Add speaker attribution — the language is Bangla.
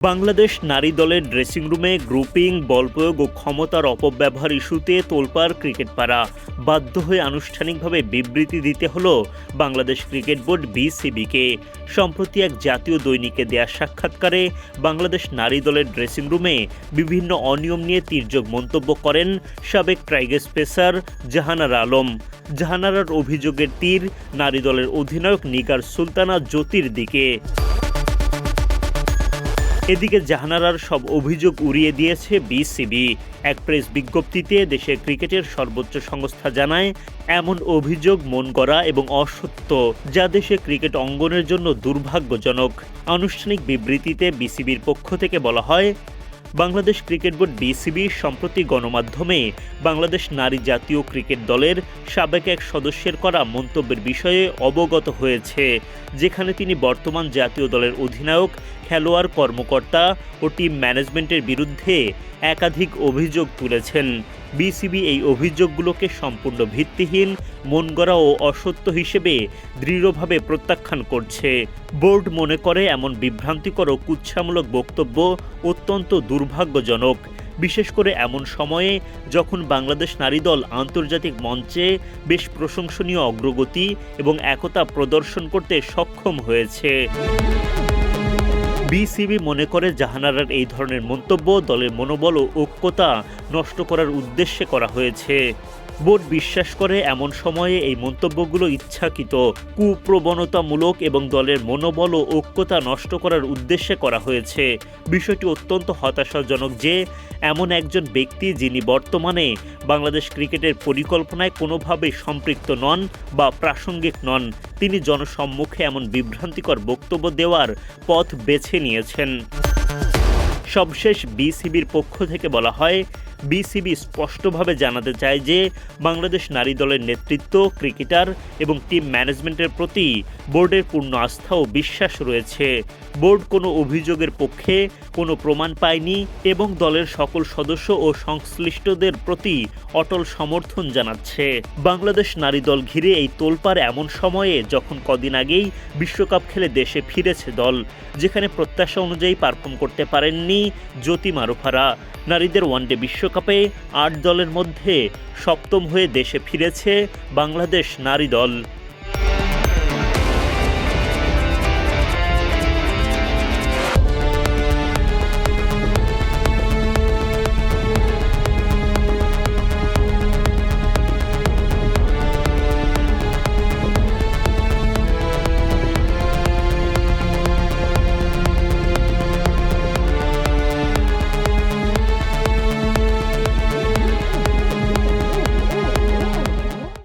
Speaker 1: বাংলাদেশ নারী দলের ড্রেসিং রুমে গ্রুপিং বল প্রয়োগ ও ক্ষমতার অপব্যবহার ইস্যুতে তোলপাড় ক্রিকেট পাড়া। বাধ্য হয়ে আনুষ্ঠানিকভাবে বিবৃতি দিতে হল বাংলাদেশ ক্রিকেট বোর্ড বিসিবিকে সম্প্রতি এক জাতীয় দৈনিকে দেয়া সাক্ষাৎকারে বাংলাদেশ নারী দলের ড্রেসিং রুমে বিভিন্ন অনিয়ম নিয়ে তির্যক মন্তব্য করেন সাবেক ট্রাইগেস পেসার জাহানার আলম। জাহানারার অভিযোগের তীর নারী দলের অধিনায়ক নিগার সুলতানা জ্যোতির দিকে। এদিকে জাহানারার সব অভিযোগ উড়িয়ে দিয়েছে বিসিবি। এক প্রেস বিজ্ঞপ্তিতে দেশের ক্রিকেটের সর্বোচ্চ সংস্থা জানায়, এমন অভিযোগ মন করা এবং অসত্য যা দেশে ক্রিকেট অঙ্গনের জন্য দুর্ভাগ্যজনক। আনুষ্ঠানিক বিবৃতিতে বিসিবির পক্ষ থেকে বলা হয় বাংলাদেশ ক্রিকেট বোর্ড বিসিবি সম্প্রতি গণমাধ্যমে বাংলাদেশ নারী জাতীয় ক্রিকেট দলের সাবেক এক সদস্যের করা মন্তব্যের বিষয়ে অবগত হয়েছে, যেখানে তিনি বর্তমান জাতীয় দলের অধিনায়ক, খেলোয়াড় কর্মকর্তা ও টিম ম্যানেজমেন্টের বিরুদ্ধে একাধিক অভিযোগ তুলেছেন। বিসিবি এই অভিযোগগুলোকে সম্পূর্ণ ভিত্তিহীন, মনগড়া ও অসত্য হিসেবে দৃঢ়ভাবে প্রত্যাখ্যান করছে। বোর্ড মনে করে এমন বিভ্রান্তিকর ও কুৎসামূলক বক্তব্য অত্যন্ত দুর্ভাগ্যজনক। বিশেষ করে এমন সময়ে যখন বাংলাদেশ নারী দল আন্তর্জাতিক মঞ্চে বেশ প্রশংসনীয় অগ্রগতি এবং একতা প্রদর্শন করতে সক্ষম হয়েছে। বিসিবি মনে করে জাহানারার এই ধরনের মন্তব্য দলের মনোবল ও ঐক্যতা নষ্ট করার উদ্দেশ্যে করা হয়েছে। বোর্ড বিশ্বাস করে এমন সময়ে এই মন্তব্যগুলো ইচ্ছাকৃত, কুপ্রবণতামূলক এবং দলের মনোবল ও ঐক্যতা নষ্ট করার উদ্দেশ্যে করা হয়েছে। বিষয়টি অত্যন্ত হতাশাজনক যে, এমন একজন ব্যক্তি যিনি বর্তমানে বাংলাদেশ ক্রিকেটের পরিকল্পনায় কোনোভাবেই সম্পৃক্ত নন বা প্রাসঙ্গিক নন, তিনি জনসম্মুখে এমন বিভ্রান্তিকর বক্তব্য দেওয়ার পথ বেছে নিয়েছেন। সবশেষ বিসিবির পক্ষ থেকে বলা হয় বিসিবি স্পষ্টভাবে জানাতে চায় যে বাংলাদেশ নারী দলের নেতৃত্ব, ক্রিকেটার এবং টিম ম্যানেজমেন্টের প্রতি বোর্ডের পূর্ণ আস্থা ও বিশ্বাস রয়েছে। বোর্ড কোনো অভিযোগের পক্ষে কোনো প্রমাণ পায়নি এবং দলের সকল সদস্য ও সংশ্লিষ্টদের প্রতি অটল সমর্থন জানাচ্ছে। বাংলাদেশ নারী দল ঘিরে এই তোলপাড় এমন সময়ে যখন কদিন আগেই বিশ্বকাপ খেলে দেশে ফিরেছে দল, যেখানে প্রত্যাশা অনুযায়ী পারফর্ম করতে পারেননি জ্যোতি মারুফারা। নারীদের ওয়ানডে বিশ্বকাপে আট দলের মধ্যে সপ্তম হয়ে দেশে ফিরেছে বাংলাদেশ নারী দল।